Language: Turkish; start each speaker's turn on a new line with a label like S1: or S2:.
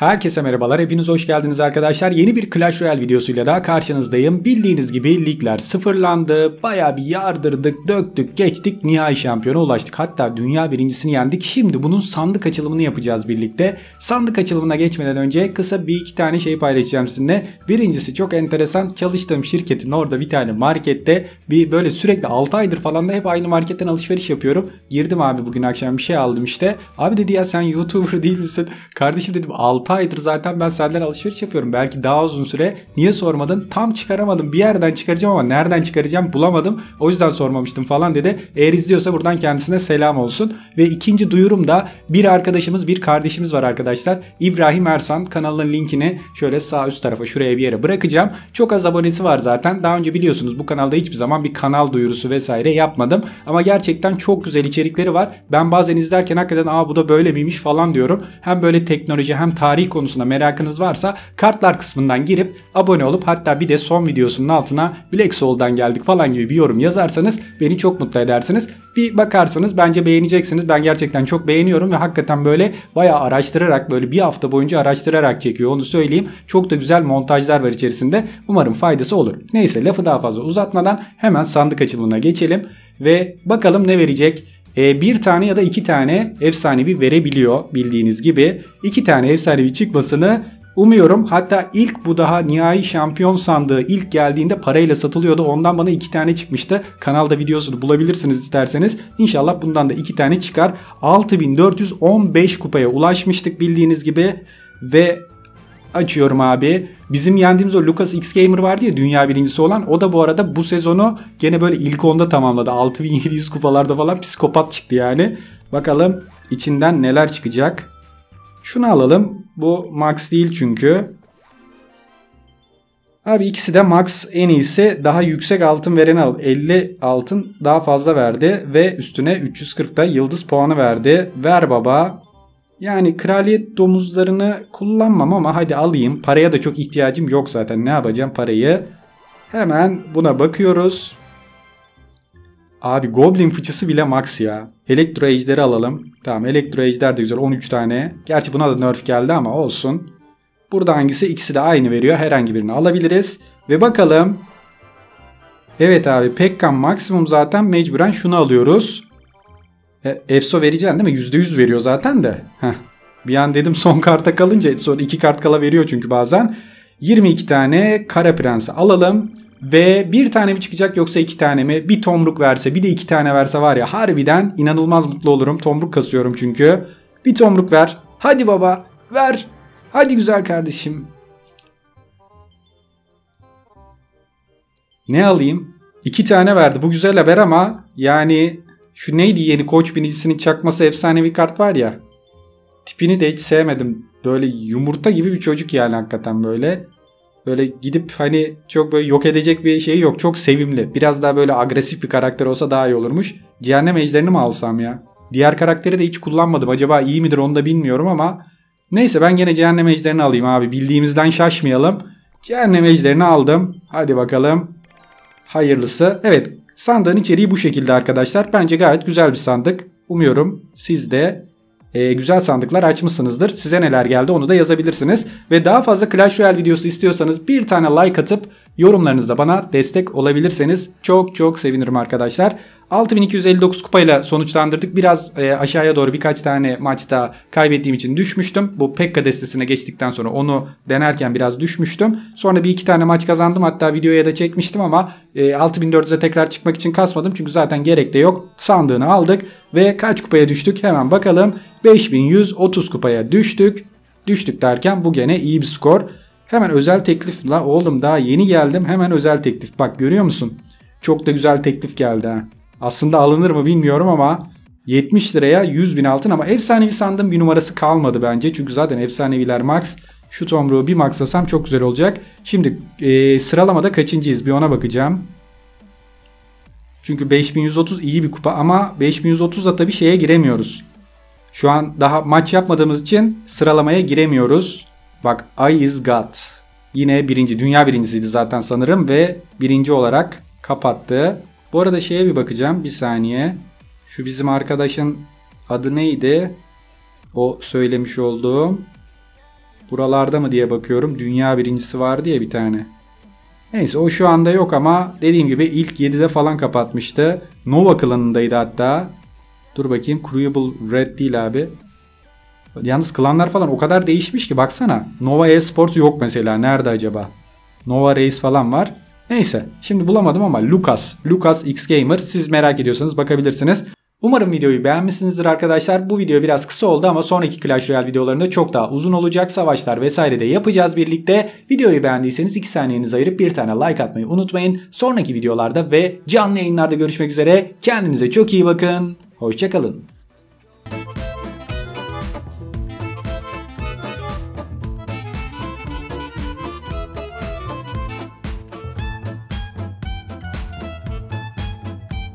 S1: Herkese merhabalar, hepiniz hoş geldiniz arkadaşlar. Yeni bir Clash Royale videosuyla daha karşınızdayım. Bildiğiniz gibi ligler sıfırlandı, baya bir yardırdık, döktük, geçtik, nihai şampiyona ulaştık. Hatta dünya birincisini yendik. Şimdi bunun sandık açılımını yapacağız birlikte. Sandık açılımına geçmeden önce kısa bir iki tane şey paylaşacağım sizinle. Birincisi çok enteresan, çalıştığım şirketin orada bir tane markette bir böyle sürekli 6 aydır falan da hep aynı marketten alışveriş yapıyorum. Girdim abi bugün akşam bir şey aldım işte. Abi dedi ya sen YouTuber değil misin? Kardeşim dedim 6 6 aydır zaten ben senden alışveriş yapıyorum. Belki daha uzun süre. Niye sormadın? Tam çıkaramadım. Bir yerden çıkaracağım ama nereden çıkaracağım bulamadım. O yüzden sormamıştım falan dedi. Eğer izliyorsa buradan kendisine selam olsun. Ve ikinci duyurum da bir arkadaşımız bir kardeşimiz var arkadaşlar. İbrahim Ersan kanalının linkini şöyle sağ üst tarafa şuraya bir yere bırakacağım. Çok az abonesi var zaten. Daha önce biliyorsunuz bu kanalda hiçbir zaman bir kanal duyurusu vesaire yapmadım. Ama gerçekten çok güzel içerikleri var. Ben bazen izlerken hakikaten aa bu da böyle miymiş falan diyorum. Hem böyle teknoloji hem tarih tarih konusunda merakınız varsa kartlar kısmından girip abone olup hatta bir de son videosunun altına Black Soul'dan geldik falan gibi bir yorum yazarsanız beni çok mutlu edersiniz. Bir bakarsanız bence beğeneceksiniz. Ben gerçekten çok beğeniyorum ve hakikaten böyle bayağı araştırarak böyle bir hafta boyunca araştırarak çekiyor onu söyleyeyim. Çok da güzel montajlar var içerisinde. Umarım faydası olur. Neyse lafı daha fazla uzatmadan hemen sandık açılımına geçelim ve bakalım ne verecek e, bir tane ya da iki tane efsanevi verebiliyor bildiğiniz gibi. iki tane efsanevi çıkmasını umuyorum. Hatta ilk bu daha nihai şampiyon sandığı ilk geldiğinde parayla satılıyordu. Ondan bana iki tane çıkmıştı. Kanalda videosunu bulabilirsiniz isterseniz. İnşallah bundan da iki tane çıkar. 6415 kupaya ulaşmıştık bildiğiniz gibi. Ve açıyorum abi. Bizim yendiğimiz o Lucas X Gamer vardı ya dünya birincisi olan. O da bu arada bu sezonu gene böyle ilk onda tamamladı. 6700 kupalarda falan psikopat çıktı yani. Bakalım içinden neler çıkacak. Şunu alalım. Bu max değil çünkü. Abi ikisi de max en iyisi daha yüksek altın veren al. 50 altın daha fazla verdi ve üstüne 340 da yıldız puanı verdi. Ver baba. Yani kraliyet domuzlarını kullanmam ama hadi alayım. Paraya da çok ihtiyacım yok zaten. Ne yapacağım parayı? Hemen buna bakıyoruz. Abi Goblin fıçısı bile max ya. Elektro ejderi alalım. Tamam elektro ejder de güzel 13 tane. Gerçi buna da nerf geldi ama olsun. Burada hangisi? İkisi de aynı veriyor. Herhangi birini alabiliriz. Ve bakalım. Evet abi Pekkan maksimum zaten mecburen şunu alıyoruz. E, EFSO vereceksin değil mi? %100 veriyor zaten de. Heh. Bir an dedim son karta kalınca sonra iki kart kala veriyor çünkü bazen. 22 tane Kara Prens'i alalım. Ve bir tane mi çıkacak yoksa iki tane mi? Bir tomruk verse bir de iki tane verse var ya harbiden inanılmaz mutlu olurum. Tomruk kasıyorum çünkü. Bir tomruk ver. Hadi baba ver. Hadi güzel kardeşim. Ne alayım? İki tane verdi. Bu güzel haber ama yani şu neydi yeni koç binicisinin çakması efsanevi kart var ya. Tipini de hiç sevmedim. Böyle yumurta gibi bir çocuk yani hakikaten böyle. Böyle gidip hani çok böyle yok edecek bir şey yok. Çok sevimli. Biraz daha böyle agresif bir karakter olsa daha iyi olurmuş. Cehennem ejderini mi alsam ya? Diğer karakteri de hiç kullanmadım. Acaba iyi midir onu da bilmiyorum ama. Neyse ben gene cehennem ejderini alayım abi. Bildiğimizden şaşmayalım. Cehennem ejderini aldım. Hadi bakalım. Hayırlısı. Evet Sandığın içeriği bu şekilde arkadaşlar. Bence gayet güzel bir sandık. Umuyorum siz de e, güzel sandıklar açmışsınızdır. Size neler geldi onu da yazabilirsiniz. Ve daha fazla Clash Royale videosu istiyorsanız bir tane like atıp yorumlarınızda bana destek olabilirseniz çok çok sevinirim arkadaşlar. 6259 kupayla sonuçlandırdık. Biraz e, aşağıya doğru birkaç tane maçta kaybettiğim için düşmüştüm. Bu Pekka destesine geçtikten sonra onu denerken biraz düşmüştüm. Sonra bir iki tane maç kazandım. Hatta videoya da çekmiştim ama e, 6400'e tekrar çıkmak için kasmadım. Çünkü zaten gerek de yok. Sandığını aldık ve kaç kupaya düştük hemen bakalım. 5130 kupaya düştük. Düştük derken bu gene iyi bir skor. Hemen özel teklif la oğlum daha yeni geldim hemen özel teklif. Bak görüyor musun? Çok da güzel teklif geldi ha. Aslında alınır mı bilmiyorum ama 70 liraya 100 bin altın ama efsanevi sandım bir numarası kalmadı bence. Çünkü zaten efsaneviler max. Şu tomruğu bir maxlasam çok güzel olacak. Şimdi e, sıralamada kaçıncıyız bir ona bakacağım. Çünkü 5130 iyi bir kupa ama 5130'da tabii şeye giremiyoruz. Şu an daha maç yapmadığımız için sıralamaya giremiyoruz. Bak I is God. Yine birinci. Dünya birincisiydi zaten sanırım ve birinci olarak kapattı. Bu arada şeye bir bakacağım. Bir saniye. Şu bizim arkadaşın adı neydi? O söylemiş olduğum. Buralarda mı diye bakıyorum. Dünya birincisi vardı ya bir tane. Neyse o şu anda yok ama dediğim gibi ilk 7'de falan kapatmıştı. Nova klanındaydı hatta. Dur bakayım Crucible Red değil abi. Yalnız klanlar falan o kadar değişmiş ki baksana. Nova Esports yok mesela. Nerede acaba? Nova Race falan var. Neyse şimdi bulamadım ama Lucas. Lucas X Gamer siz merak ediyorsanız bakabilirsiniz. Umarım videoyu beğenmişsinizdir arkadaşlar. Bu video biraz kısa oldu ama sonraki Clash Royale videolarında çok daha uzun olacak. Savaşlar vesaire de yapacağız birlikte. Videoyu beğendiyseniz 2 saniyenizi ayırıp bir tane like atmayı unutmayın. Sonraki videolarda ve canlı yayınlarda görüşmek üzere. Kendinize çok iyi bakın. Hoşçakalın.